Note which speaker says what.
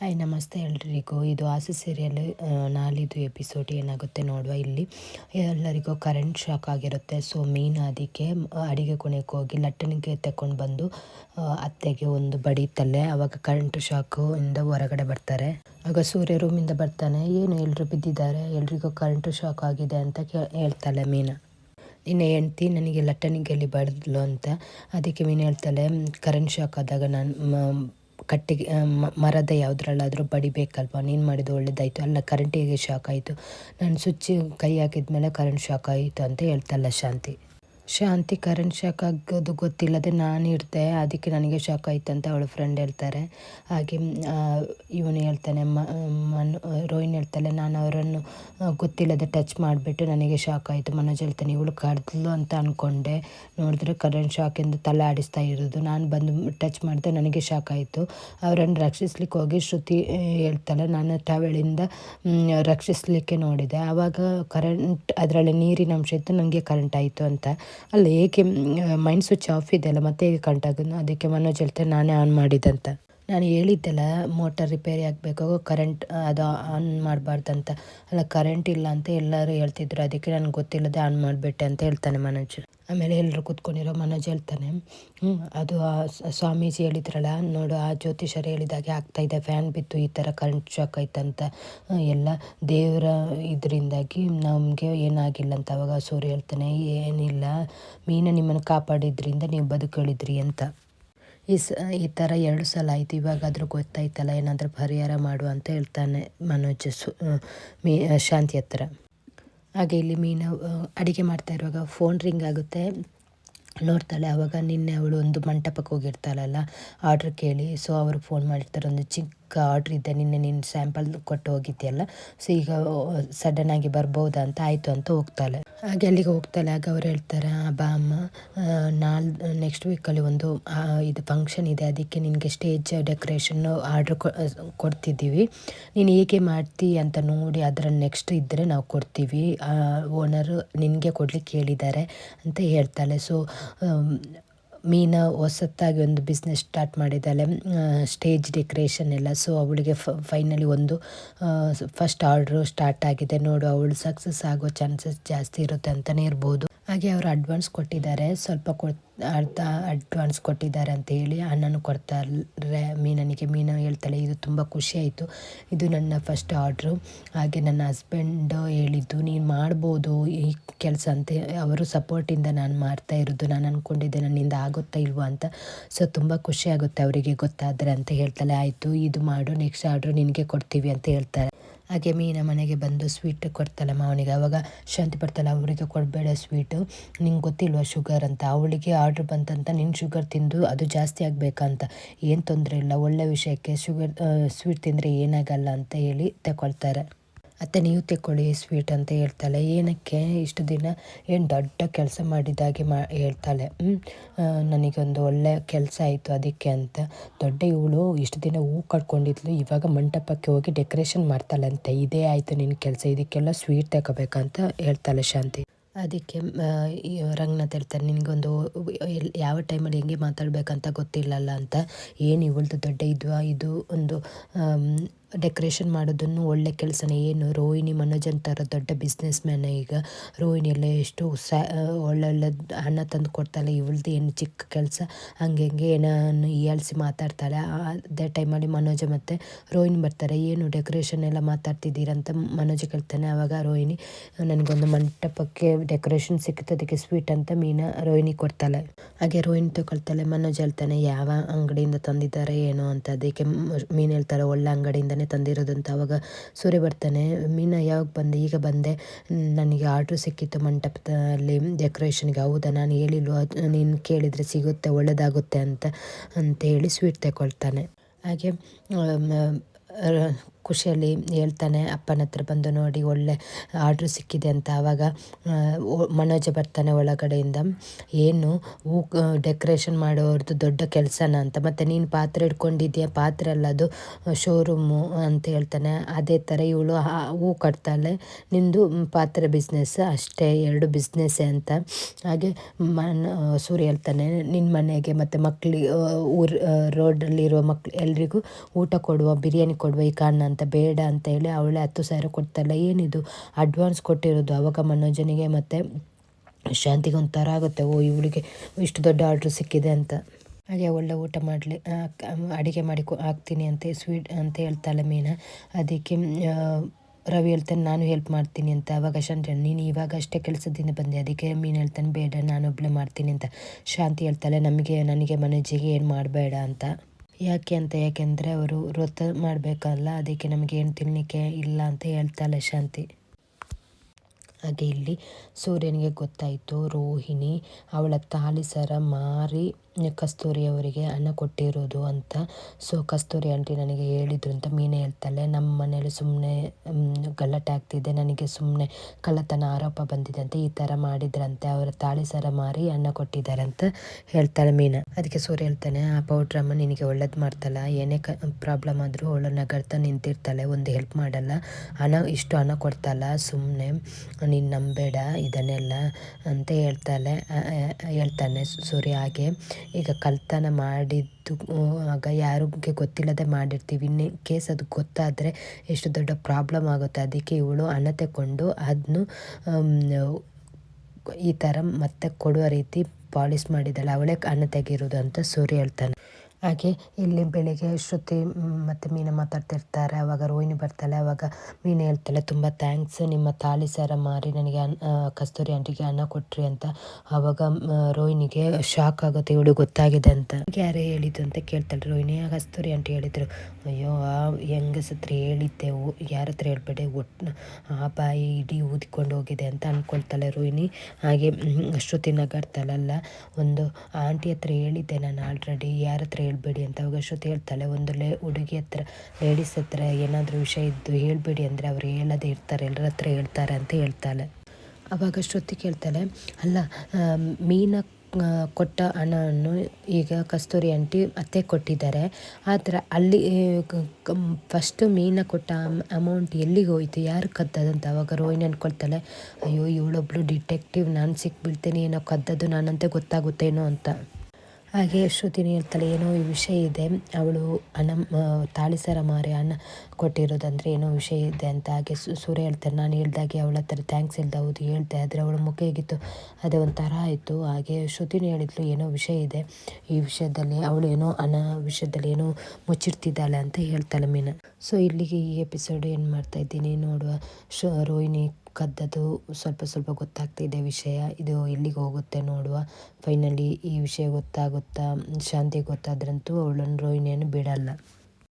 Speaker 1: Hi, ನಮಸ್ತೆ ಎಲ್ರಿಗೂ. ಇದು ಆಸೆ ಸೀರಿಯಲ್ ನಾಳಿದ್ದು ಎಪಿಸೋಡ್ ಏನಾಗುತ್ತೆ ನೋಡುವ ಇಲ್ಲಿ. ಎಲ್ಲರಿಗೂ ಕರೆಂಟ್ ಶಾಕ್ ಆಗಿರುತ್ತೆ. ಸೊ ಮೀನು ಅದಕ್ಕೆ ಅಡಿಗೆ ಕೊನೆಗೆ ಹೋಗಿ ಲಟ್ಟಣಿಗೆ ತಗೊಂಡು ಬಂದು ಅತ್ತೆಗೆ ಒಂದು ಬಡಿತಲ್ಲೇ ಅವಾಗ ಕರೆಂಟ್ ಶಾಕು ಇಂದ ಹೊರಗಡೆ ಬರ್ತಾರೆ. ಆಗ ಸೂರ್ಯ ರೂಮಿಂದ ಬರ್ತಾನೆ. ಏನು ಎಲ್ಲರೂ ಬಿದ್ದಿದ್ದಾರೆ? ಎಲ್ರಿಗೂ ಕರೆಂಟ್ ಶಾಕ್ ಆಗಿದೆ ಅಂತ ಕೇ, ಹೇಳ್ತಾಳೆ ಮೀನು. ನಿನ್ನೆ ಹೆಂಡ್ತಿ ನನಗೆ ಲಟ್ಟಣಿಗೆಯಲ್ಲಿ ಬಡಿದ್ಲು ಅಂತ. ಅದಕ್ಕೆ ಮೀನು ಹೇಳ್ತಾಳೆ ಕರೆಂಟ್ ಶಾಕ್ ಆದಾಗ ನಾನು ಕಟ್ಟಿಗೆ ಮರದ ಯಾವುದ್ರಲ್ಲಾದರೂ ಬಡಿಬೇಕಲ್ವ? ನೀನು ಮಾಡಿದ್ದು ಒಳ್ಳೇದಾಯಿತು. ಅಲ್ಲ ಕರೆಂಟಿಗೆ ಶಾಕ್ ಆಯಿತು? ನಾನು ಸ್ವಿಚ್ಚಿಗೆ ಕೈ ಹಾಕಿದ ಮೇಲೆ ಕರೆಂಟ್ ಶಾಕ್ ಆಯಿತು ಅಂತ ಹೇಳ್ತಲ್ಲ ಶಾಂತಿ. ಶಾಂತಿ ಕರೆಂಟ್ ಶಾಕ್ ಆಗೋದು ಗೊತ್ತಿಲ್ಲದೆ ನಾನು ಇರ್ತೆ. ಅದಕ್ಕೆ ನನಗೆ ಶಾಕ್ ಆಯಿತು ಅಂತ ಅವಳು ಫ್ರೆಂಡ್ ಹೇಳ್ತಾರೆ. ಹಾಗೆ ಇವನು ಹೇಳ್ತಾನೆ ಮನು, ರೋಹಿಣಿ ಹೇಳ್ತಾಳೆ, ನಾನು ಅವರನ್ನು ಗೊತ್ತಿಲ್ಲದೆ ಟಚ್ ಮಾಡಿಬಿಟ್ಟು ನನಗೆ ಶಾಕ್ ಆಯಿತು. ಮನೋಜ್ ಹೇಳ್ತಾನೆ, ಇವಳು ಕರೆದ್ಲು ಅಂತ ಅಂದ್ಕೊಂಡೆ ನೋಡಿದ್ರೆ ಕರೆಂಟ್ ಶಾಕಿಂದ ತಲೆ ಆಡಿಸ್ತಾ ಇರೋದು. ನಾನು ಬಂದು ಟಚ್ ಮಾಡಿದೆ, ನನಗೆ ಶಾಕ್ ಆಯಿತು. ಅವರನ್ನು ರಕ್ಷಿಸ್ಲಿಕ್ಕೆ ಹೋಗಿ ಶ್ರುತಿ ಹೇಳ್ತಾಳೆ, ನಾನು ಟವೆಳಿಂದ ರಕ್ಷಿಸಲಿಕ್ಕೆ ನೋಡಿದೆ. ಆವಾಗ ಕರೆಂಟ್ ಅದರಲ್ಲಿ ನೀರಿನ ಅಂಶ ಇತ್ತು ನನಗೆ ಕರೆಂಟ್ ಆಯಿತು ಅಂತ. ಅಲ್ಲ ಏಕೆ ಮೈಂಡ್ ಸ್ವಿಚ್ ಆಫ್ ಇದೆಯಲ್ಲ, ಮತ್ತೆ ಹೇಗೆ ಕಂಟಾಗೋದು ಅದಕ್ಕೆ ಮನೋಜ್ ಹೇಳ್ತಾರೆ, ನಾನೇ ಆನ್ ಮಾಡಿದಂತ. ನಾನು ಹೇಳಿದ್ದೆಲ್ಲ ಮೋಟರ್ ರಿಪೇರಿ ಆಗಬೇಕು ಕರೆಂಟ್ ಅದು ಆನ್ ಮಾಡಬಾರ್ದಂತ. ಅಲ್ಲ ಕರೆಂಟ್ ಇಲ್ಲ ಅಂತ ಎಲ್ಲರೂ ಹೇಳ್ತಿದ್ರು. ಅದಕ್ಕೆ ನನಗೆ ಗೊತ್ತಿಲ್ಲದೆ ಆನ್ ಮಾಡಿಬಿಟ್ಟೆ ಅಂತ ಹೇಳ್ತಾನೆ ಮನೋಜ್. ಆಮೇಲೆ ಎಲ್ಲರೂ ಕೂತ್ಕೊಂಡಿರೋ ಮನೋಜ್ ಹೇಳ್ತಾನೆ ಅದು ಆ ಸ್ವಾಮೀಜಿ ಹೇಳಿದ್ರಲ್ಲ, ನೋಡು ಆ ಜ್ಯೋತಿಷರು ಹೇಳಿದಾಗೆ ಆಗ್ತಾಯಿದೆ ಫ್ಯಾನ್ ಬಿತ್ತು ಈ ಥರ ಕರೆಂಟ್ ಶಾಕ್ ಆಯ್ತಂತ. ಎಲ್ಲ ದೇವರ ಇದರಿಂದಾಗಿ ನಮಗೆ ಏನಾಗಿಲ್ಲ ಅಂತ ಅವಾಗ ಸೂರ್ಯ ಹೇಳ್ತಾನೆ, ಏನಿಲ್ಲ, ಮೀನ ನಿಮ್ಮನ್ನು ಕಾಪಾಡಿದ್ರಿಂದ ನೀವು ಬದುಕಳಿದ್ರಿ ಅಂತ. ಈ ಸ, ಈ ಥರ ಎರಡು ಸಲ ಆಯಿತು, ಇವಾಗಾದರೂ ಗೊತ್ತಾಯ್ತಲ್ಲ, ಏನಾದರೂ ಪರಿಹಾರ ಮಾಡು ಅಂತ ಹೇಳ್ತಾನೆ ಮನೋಜ್ ಸು ಮೀ, ಶಾಂತಿ ಹತ್ರ. ಹಾಗೆ ಇಲ್ಲಿ ಮೀನು ಅಡುಗೆ ಮಾಡ್ತಾ ಇರುವಾಗ ಫೋನ್ ರಿಂಗ್ ಆಗುತ್ತೆ. ನೋಡ್ತಾಳೆ, ಅವಾಗ ನಿನ್ನೆ ಅವಳು ಒಂದು ಮಂಟಪಕ್ಕೆ ಹೋಗಿರ್ತಾಳಲ್ಲ ಆರ್ಡ್ರ್ ಕೇಳಿ. ಸೊ ಅವರು ಫೋನ್ ಮಾಡಿರ್ತಾರೆ ಒಂದು ಚಿಕ್ಕ ಆರ್ಡ್ರ್ ಇದ್ದೆ, ನಿನ್ನೆ ನೀನು ಸ್ಯಾಂಪಲ್ ಕೊಟ್ಟು ಹೋಗಿದ್ದೆಯಲ್ಲ ಸೊ ಈಗ ಸಡನ್ ಆಗಿ ಬರ್ಬೋದಾ ಅಂತ ಆಯಿತು ಅಂತ ಹೋಗ್ತಾಳೆ. ಹಾಗೆ ಅಲ್ಲಿಗೆ ಹೋಗ್ತಾಳೆ. ಆಗ ಅವ್ರು ಹೇಳ್ತಾರೆ ಬಾ ಅಮ್ಮ. ನಾಲ್ ನೆಕ್ಸ್ಟ್ ವೀಕಲ್ಲಿ ಒಂದು ಇದು ಫಂಕ್ಷನ್ ಇದೆ. ಅದಕ್ಕೆ ನಿನಗೆ ಸ್ಟೇಜ್ ಡೆಕೋರೇಷನ್ ಆರ್ಡ್ರ್ ಕೊಡ್ತಿದ್ದೀವಿ. ನೀನು ಹೇಗೆ ಮಾಡ್ತಿ ಅಂತ ನೋಡಿ ಅದರ ನೆಕ್ಸ್ಟ್ ಇದ್ದರೆ ನಾವು ಕೊಡ್ತೀವಿ. ಓನರು ನಿನಗೆ ಕೊಡ್ಲಿಕ್ಕೆ ಹೇಳಿದ್ದಾರೆ ಅಂತ ಹೇಳ್ತಾಳೆ. ಸೊ ಮೀನಾ ಹೊಸತ್ತಾಗಿ ಒಂದು ಬಿಸ್ನೆಸ್ ಸ್ಟಾರ್ಟ್ ಮಾಡಿದ್ದಾಳೆ. ಸ್ಟೇಜ್ ಡೆಕೊರೇಷನ್ ಎಲ್ಲ. ಸೊ ಅವಳಿಗೆ ಫೈನಲಿ ಒಂದು ಫಸ್ಟ್ ಆರ್ಡ್ರು ಸ್ಟಾರ್ಟ್ ಆಗಿದೆ. ನೋಡು, ಅವಳು ಸಕ್ಸಸ್ ಆಗೋ ಚಾನ್ಸಸ್ ಜಾಸ್ತಿ ಇರುತ್ತೆ ಅಂತಲೇ ಇರ್ಬೋದು. ಹಾಗೆ ಅವರು ಅಡ್ವಾನ್ಸ್ ಕೊಟ್ಟಿದ್ದಾರೆ. ಸ್ವಲ್ಪ ಕೊ ಅರ್ಧ ಅಡ್ವಾನ್ಸ್ ಕೊಟ್ಟಿದ್ದಾರೆ ಅಂತ ಹೇಳಿ ಅಣ್ಣನು ಕೊಡ್ತಾರೆ. ಮೀನನಿಗೆ ಮೀನು ಹೇಳ್ತಾಳೆ, ಇದು ತುಂಬ ಖುಷಿ ಆಯಿತು. ಇದು ನನ್ನ ಫಸ್ಟ್ ಆರ್ಡ್ರು ಹಾಗೆ ನನ್ನ ಹಸ್ಬೆಂಡ್ ಹೇಳಿದ್ದು, ನೀನು ಮಾಡ್ಬೋದು ಈ ಕೆಲಸ ಅಂತ ಅವರು ಸಪೋರ್ಟಿಂದ ನಾನು ಮಾಡ್ತಾ ಇರೋದು, ನಾನು ಅಂದ್ಕೊಂಡಿದ್ದೆ ನನ್ನಿಂದ ಆಗುತ್ತಾ ಇಲ್ವೋ ಅಂತ. ಸೊ ತುಂಬ ಖುಷಿ ಆಗುತ್ತೆ ಅವರಿಗೆ ಗೊತ್ತಾದರೆ ಅಂತ ಹೇಳ್ತಾಳೆ. ಆಯಿತು, ಇದು ಮಾಡು ನೆಕ್ಸ್ಟ್ ಆರ್ಡ್ರು ನಿನಗೆ ಕೊಡ್ತೀವಿ ಅಂತ ಹೇಳ್ತಾರೆ. ಹಾಗೆ ಮೀನ ಮನೆಗೆ ಬಂದು ಸ್ವೀಟ್ ಕೊಡ್ತಾಳೆ ಮಾವನಿಗೆ. ಅವಾಗ ಶಾಂತಿ ಬರ್ತಾಳೆ ಅವರಿಗೆ ಕೊಡಬೇಡ ಸ್ವೀಟು ನಿಂಗೆ ಗೊತ್ತಿಲ್ವ ಶುಗರ್ ಅಂತ? ಅವಳಿಗೆ ಆರ್ಡ್ರ್ ಬಂತಂತ ನಿನ್ನ ಶುಗರ್ ತಿಂದು ಅದು ಜಾಸ್ತಿ ಆಗಬೇಕಂತ ಏನು ತೊಂದರೆ ಇಲ್ಲ, ಒಳ್ಳೆ ವಿಷಯಕ್ಕೆ ಶುಗರ್ ಸ್ವೀಟ್ ತಿಂದರೆ ಏನಾಗಲ್ಲ ಅಂತ ಹೇಳಿ ತಗೊಳ್ತಾರೆ ಅತ್ತೆ ನೀವು ತೆಕ್ಕೊಳ್ಳಿ ಸ್ವೀಟ್ ಅಂತ ಹೇಳ್ತಾಳೆ. ಏನಕ್ಕೆ? ಇಷ್ಟು ದಿನ ಏನು ದೊಡ್ಡ ಕೆಲಸ ಮಾಡಿದಾಗೆ ಮಾ, ಹೇಳ್ತಾಳೆ. ನನಗೊಂದು ಒಳ್ಳೆಯ ಕೆಲಸ ಆಯಿತು ಅದಕ್ಕೆ ಅಂತ. ದೊಡ್ಡ ಇವಳು ಇಷ್ಟು ದಿನ ಹೂ ಕಟ್ಕೊಂಡಿದ್ಲು. ಇವಾಗ ಮಂಟಪಕ್ಕೆ ಹೋಗಿ ಡೆಕೋರೇಷನ್ ಮಾಡ್ತಾಳಂತೆ. ಇದೇ ಆಯಿತು ನಿನ್ನ ಕೆಲಸ. ಇದಕ್ಕೆಲ್ಲ ಸ್ವೀಟ್ ತಗೋಬೇಕಂತ ಹೇಳ್ತಾಳೆ ಶಾಂತಿ. ಅದಕ್ಕೆ ರಂಗನಾಥ್ ಹೇಳ್ತಾರೆ ನಿನಗೊಂದು ಯಾವ ಟೈಮಲ್ಲಿ ಹೆಂಗೆ ಮಾತಾಡಬೇಕಂತ ಗೊತ್ತಿಲ್ಲಲ್ಲ ಅಂತ. ಏನು ಇವಳ್ದು ದೊಡ್ಡ ಇದು ಇದು ಒಂದು ಡೆಕೋರೇಷನ್ ಮಾಡೋದನ್ನು ಒಳ್ಳೆ ಕೆಲಸನೇ. ಏನು ರೋಹಿಣಿ ಮನೋಜ್ ಅಂತ ದೊಡ್ಡ ಬಿಸ್ನೆಸ್ ಮ್ಯಾನ್ ಈಗ. ರೋಹಿಣಿ ಎಲ್ಲ ಎಷ್ಟು ಸ್ಯಾ ಒಳ್ಳೊಳ್ಳೆ ಹಣ ತಂದು ಕೊಡ್ತಾಳೆ. ಇವಳ್ದು ಏನು ಚಿಕ್ಕ ಕೆಲಸ. ಹಂಗೆ ಹಂಗೆ ಏನೋ ಹೀಯಾಳಿಸಿ ಮಾತಾಡ್ತಾಳೆ. ಅದೇ ಟೈಮಲ್ಲಿ ಮನೋಜ ಮತ್ತು ರೋಹಿಣಿ ಬರ್ತಾರೆ. ಏನು ಡೆಕೋರೇಷನ್ ಎಲ್ಲ ಮಾತಾಡ್ತಿದ್ದೀರಂತ ಮನೋಜ್ ಕೇಳ್ತಾನೆ. ಆವಾಗ ರೋಹಿಣಿ, ನನಗೊಂದು ಮಂಟಪಕ್ಕೆ ಡೆಕೋರೇಷನ್ ಸಿಕ್ಕಿತು. ಅದಕ್ಕೆ ಸ್ವೀಟ್ ಅಂತ ಮೀನಾ ರೋಹಿಣಿ ಕೊಡ್ತಾಳೆ. ಹಾಗೆ ರೋಹಿಣಿ ತಗೊಳ್ತಾಳೆ. ಮನೋಜ್ ಹೇಳ್ತಾನೆ, ಯಾವ ಅಂಗಡಿಯಿಂದ ತಂದಿದ್ದಾರೆ, ಏನೋ ಅಂತ? ಅದಕ್ಕೆ ಮೀನು ಹೇಳ್ತಾರೆ ಒಳ್ಳೆ ಅಂಗಡಿಯಿಂದ ತಂದಿರೋದು ಅಂತ ಅವಾಗ ಸೂರ್ಯ ಬರ್ತಾನೆ, ಮೀನಾ ಯಾವಾಗ ಬಂದೆ? ಈಗ ಬಂದೆ. ನನಗೆ ಆರ್ಡ್ರ್ ಸಿಕ್ಕಿತ್ತು ಮಂಟಪದಲ್ಲಿ ಡೆಕೋರೇಷನ್ಗೆ ಹೌದಾ? ನಾನು ಹೇಳಿಲ್ವ? ನೀನು ಕೇಳಿದರೆ ಸಿಗುತ್ತೆ ಒಳ್ಳೆಯದಾಗುತ್ತೆ ಅಂತ ಅಂತ ಹೇಳಿ ಸ್ವೀಟ್ ತಗೊಳ್ತಾನೆ ಹಾಗೆ ಖುಷಿಯಲ್ಲಿ ಹೇಳ್ತಾನೆ, ಅಪ್ಪನ ಹತ್ರ ಬಂದು ನೋಡಿ, ಒಳ್ಳೆ ಆರ್ಡ್ರ್ ಸಿಕ್ಕಿದೆ ಅಂತ. ಆವಾಗ ಮನೋಜ ಬರ್ತಾನೆ ಒಳಗಡೆಯಿಂದ, ಏನು, ಹೂ ಡೆಕೋರೇಷನ್ ಮಾಡೋರ್ದು ದೊಡ್ಡ ಕೆಲಸನ ಅಂತ. ಮತ್ತು ನೀನು ಪಾತ್ರೆ ಹಿಡ್ಕೊಂಡಿದ್ಯಾ ಪಾತ್ರೆ ಅಲ್ಲ, ಅದು ಶೋರೂಮು ಅಂತ ಹೇಳ್ತಾನೆ. ಅದೇ ಥರ ಇವಳು ಹೂ ಕಟ್ತಾಳೆ. ನಿಂದು ಪಾತ್ರೆ ಬಿಸ್ನೆಸ್ ಅಷ್ಟೇ, ಎರಡು ಬಿಸ್ನೆಸ್ಸೇ ಅಂತ. ಹಾಗೆ ಮನ ಸೂರ್ಯ ಹೇಳ್ತಾನೆ ನಿನ್ನ ಮನೆಗೆ ಮತ್ತು ಮಕ್ಕಳಿಗೆ ಊರು ರೋಡಲ್ಲಿರೋ ಮಕ್ಳು ಎಲ್ರಿಗೂ ಊಟ ಕೊಡುವ, ಬಿರಿಯಾನಿ ಕೊಡುವ ಈ ಕಾರಣ ಅಂತ. ಬೇಡ ಅಂತ ಹೇಳಿ ಅವಳೇ ಹತ್ತು ಸಾವಿರ ಕೊಡ್ತಾಳೆ. ಏನಿದು? ಅಡ್ವಾನ್ಸ್ ಕೊಟ್ಟಿರೋದು. ಅವಾಗ ಮನೋಜನಿಗೆ ಮತ್ತು ಶಾಂತಿಗೆ ಒಂಥರ ಆಗುತ್ತೆ. ಓ, ಇವಳಿಗೆ ಇಷ್ಟು ದೊಡ್ಡ ಆರ್ಡ್ರ್ ಸಿಕ್ಕಿದೆ ಅಂತ. ಹಾಗೆ ಒಳ್ಳೆ ಊಟ ಮಾಡಲಿ ಅಡುಗೆ ಮಾಡಿ ಹಾಕ್ತೀನಿ ಅಂತ ಸ್ವೀಟ್ ಅಂತ ಹೇಳ್ತಾಳೆ ಮೀನಾ. ಅದಕ್ಕೆ ರವಿ ಹೇಳ್ತಾನೆ, ನಾನು ಹೆಲ್ಪ್ ಮಾಡ್ತೀನಿ ಅಂತ. ಅವಾಗ ಶಾಂತಿ ನೀನು ಇವಾಗ ಅಷ್ಟೇ ಕೆಲಸದಿಂದ ಬಂದೆ. ಅದಕ್ಕೆ ಮೀನು ಹೇಳ್ತಾನೆ, ಬೇಡ ನಾನೊಬ್ಬಳೆ ಮಾಡ್ತೀನಿ ಅಂತ. ಶಾಂತಿ ಹೇಳ್ತಾಳೆ, ನಮಗೆ, ನನಗೆ ಮನೋಜಿಗೆ ಏನು ಮಾಡಬೇಡ ಅಂತ. ಯಾಕೆ ಅಂತ ಯಾಕೆಂದರೆ ಅವರು ವ್ರತ ಮಾಡಬೇಕಲ್ಲ, ಅದಕ್ಕೆ ನಮಗೆ ಏನು ತಿನ್ನಲಿಕ್ಕೆ ಇಲ್ಲ ಅಂತ ಹೇಳ್ತಾಳೆ ಶಾಂತಿ. ಹಾಗೆ ಇಲ್ಲಿ ಸೂರ್ಯನಿಗೆ ಗೊತ್ತಾಯಿತು, ರೋಹಿಣಿ ಅವಳ ತಾಳಿ ಸರ ಮಾರಿ ಕಸ್ತೂರಿ ಅವರಿಗೆ ಹಣ ಕೊಟ್ಟಿರೋದು ಅಂತ. ಸೊ ಕಸ್ತೂರಿ ಆಂಟಿ ನನಗೆ ಹೇಳಿದ್ರು ಅಂತ ಮೀನೆ ಹೇಳ್ತಾಳೆ. ನಮ್ಮ ಮನೇಲಿ ಸುಮ್ಮನೆ ಗಲಾಟೆ ಆಗ್ತಿದೆ. ನನಗೆ ಸುಮ್ಮನೆ ಕಳ್ಳತನ ಆರೋಪ ಬಂದಿದೆ ಅಂತ ಈ ಥರ ಮಾಡಿದ್ರಂತೆ. ಅವರ ತಾಳಿ ಸರ ಮಾರಿ ಹಣ ಕೊಟ್ಟಿದ್ದಾರೆ ಅಂತ ಹೇಳ್ತಾಳೆ ಮೀನಾ. ಅದಕ್ಕೆ ಸೂರ್ಯ ಹೇಳ್ತಾನೆ, ಆ ಪೌಡ್ರಮ್ಮ ನಿನಗೆ ಒಳ್ಳೇದು ಮಾಡ್ತಲ್ಲ. ಏನೇ ಕ ಪ್ರಾಬ್ಲಮ್ ಆದರೂ ಅವಳು ನಗರ್ತಾ ನಿಂತಿರ್ತಾಳೆ. ಒಂದು ಹೆಲ್ಪ್ ಮಾಡಲ್ಲ. ಹಣ, ಇಷ್ಟು ಹಣ ಕೊಡ್ತಾಳ ಸುಮ್ಮನೆ ನೀನು ನಂಬೇಡ. ಇದನ್ನೆಲ್ಲ, ಅಂತ ಹೇಳ್ತಾಳೆ ಹೇಳ್ತಾನೆ ಸೂರ್ಯ ಹಾಗೆ. ಈಗ ಕಳ್ತನ ಮಾಡಿದ್ದು ಆಗ ಯಾರಿಗೆ ಗೊತ್ತಿಲ್ಲದೆ ಮಾಡಿರ್ತೀವಿ. ಇನ್ನು ಕೇಸ್ ಅದು ಗೊತ್ತಾದರೆ ಎಷ್ಟು ದೊಡ್ಡ ಪ್ರಾಬ್ಲಮ್ ಆಗುತ್ತೆ. ಅದಕ್ಕೆ ಇವಳು ಹಣ ತಗೊಂಡು ಅದನ್ನು ಈ ಥರ ಮತ್ತೆ ಕೊಡುವ ರೀತಿ ಪಾಲಿಶ್ ಮಾಡಿದ್ದಾಳೆ. ಅವಳೇ ಹಣ ತೆಗಿರೋದು ಅಂತ ಸೂರ್ಯ ಹೇಳ್ತಾನೆ. ಹಾಗೆ ಇಲ್ಲಿ ಬೆಳಿಗ್ಗೆ ಶ್ರುತಿ ಮತ್ತು ಮೀನ ಮಾತಾಡ್ತಿರ್ತಾರೆ. ಆವಾಗ ರೋಹಿಣಿ ಬರ್ತಾಳೆ. ಆವಾಗ ಮೀನು ಹೇಳ್ತಾಳೆ, ತುಂಬ ಥ್ಯಾಂಕ್ಸ್ ನಿಮ್ಮ ತಾಳಿ ಸರ ಮಾರಿ ನನಗೆ ಕಸ್ತೂರಿ ಆಂಟಿಗೆ ಅನ್ನ ಕೊಟ್ರಿ ಅಂತ. ಆವಾಗ ರೋಹಿಣಿಗೆ ಶಾಕ್ ಆಗುತ್ತೆ. ಇವಳು ಗೊತ್ತಾಗಿದೆ ಅಂತ. ಯಾರೇ ಹೇಳಿದ್ದು ಅಂತ ಕೇಳ್ತಾಳೆ. ರೋಹಿಣಿ ಕಸ್ತೂರಿ ಆಂಟಿ ಹೇಳಿದ್ರು. ಅಯ್ಯೋ, ಆ ಹೆಂಗಸ ಹತ್ರ ಹೇಳಿದ್ದೆ. ಯಾರ ಹತ್ರ ಹೇಳ್ಬೇಡಿ. ಒಟ್ಟು ಆ ಬಾಯಿ ಇಡೀ ಊದಿಕೊಂಡು ಹೋಗಿದೆ ಅಂತ ಅಂದ್ಕೊಳ್ತಾಳೆ ರೋಹಿಣಿ. ಹಾಗೆ, ಶ್ರುತಿ ನಗಾಡ್ತಾಳಲ್ಲ, ಒಂದು ಆಂಟಿ ಹತ್ರ ಹೇಳಿದ್ದೆ. ನಾನು ಆಲ್ರೆಡಿ ಯಾರ ಹತ್ರ ಹೇಳ್ಬೇಡಿ ಅಂತ ಅವಾಗ ಶ್ರುತಿ ಹೇಳ್ತಾಳೆ, ಒಂದು ಲೇ, ಹುಡುಗಿ ಹತ್ರ ಲೇಡೀಸ್ ಹತ್ರ ಏನಾದರೂ ವಿಷಯ ಇದ್ದು ಹೇಳಬೇಡಿ ಅಂದರೆ ಅವ್ರು ಹೇಳೋದೇ ಇರ್ತಾರೆ ಎಲ್ಲರ ಹತ್ರ ಹೇಳ್ತಾರೆ ಅಂತ ಹೇಳ್ತಾಳೆ. ಅವಾಗ ಶ್ರುತಿ ಕೇಳ್ತಾಳೆ, ಅಲ್ಲ ಮೀನ ಕೊಟ್ಟ ಹಣವನ್ನು ಈಗ ಕಸ್ತೂರಿ ಆಂಟಿ ಅತ್ತೆ ಕೊಟ್ಟಿದ್ದಾರೆ ಆ ಥರ ಅಲ್ಲಿ ಫಸ್ಟು ಮೀನ ಕೊಟ್ಟ ಅಮೌಂಟ್ ಎಲ್ಲಿಗೆ ಹೋಯ್ತು, ಯಾರು ಕದ್ದದಂತ ಅವಾಗ ರೋಹಿಣಿ ಅಂದ್ಕೊಳ್ತಾಳೆ ಅಯ್ಯೋ ಇವಳೊಬ್ಳು ಡಿಟೆಕ್ಟಿವ್ ನಾನು ಸಿಕ್ಬಿಡ್ತೇನೆ, ಏನೋ ಕದ್ದದ್ದು ನಾನಂತೆ ಗೊತ್ತಾಗುತ್ತೇನೋ ಅಂತ. ಹಾಗೆ ಶ್ರುತಿನಿ ಹೇಳ್ತಾಳೆ, ಏನೋ ಈ ವಿಷಯ ಇದೆ. ಅವಳು ಹಣ ತಾಳಿಸರ ಮಾರಿ ಹಣ ಕೊಟ್ಟಿರೋದಂದರೆ ಏನೋ ವಿಷಯ ಇದೆ ಅಂತ. ಹಾಗೆ ಸೂರ್ಯ ಹೇಳ್ತಾರೆ ನಾನು ಹೇಳ್ದಾಗೆ ಅವಳ ಹತ್ರ ಥ್ಯಾಂಕ್ಸ್ ಹೇಳ್ದೆ, ಹೌದು ಹೇಳ್ದೆ, ಆದರೆ ಅವಳ ಮುಖ ಹೇಗಿತ್ತು? ಅದೇ ಒಂಥರ ಆಯಿತು. ಹಾಗೆ ಶ್ರುತಿನಿ ಹೇಳಿದ್ಲು, ಏನೋ ವಿಷಯ ಇದೆ. ಈ ವಿಷಯದಲ್ಲಿ ಅವಳು ಏನೋ ಹಣ ವಿಷಯದಲ್ಲಿ ಏನೋ ಮುಚ್ಚಿರ್ತಿದ್ದಾಳೆ ಅಂತ ಹೇಳ್ತಾಳೆ ಮೀನ. ಸೊ ಇಲ್ಲಿಗೆ ಈ ಎಪಿಸೋಡ್ ಏನು ಮಾಡ್ತಾ ಇದ್ದೀನಿ ನೋಡುವ. ಶೋ, ರೋಹಿಣಿ ಕದ್ದದು ಸ್ವಲ್ಪ ಸ್ವಲ್ಪ ಗೊತ್ತಾಗ್ತಿದೆ ವಿಷಯ. ಇದು ಎಲ್ಲಿಗೆ ಹೋಗುತ್ತೆ ನೋಡುವ. ಫೈನಲಿ ಈ ವಿಷಯ ಗೊತ್ತಾಗುತ್ತಾ, ಶಾಂತಿ ಗೊತ್ತಾದ್ರಂತೂ ಅವಳನ್ನು ರೋಹಿಣಿಯನ್ನು ಬಿಡಲ್ಲ.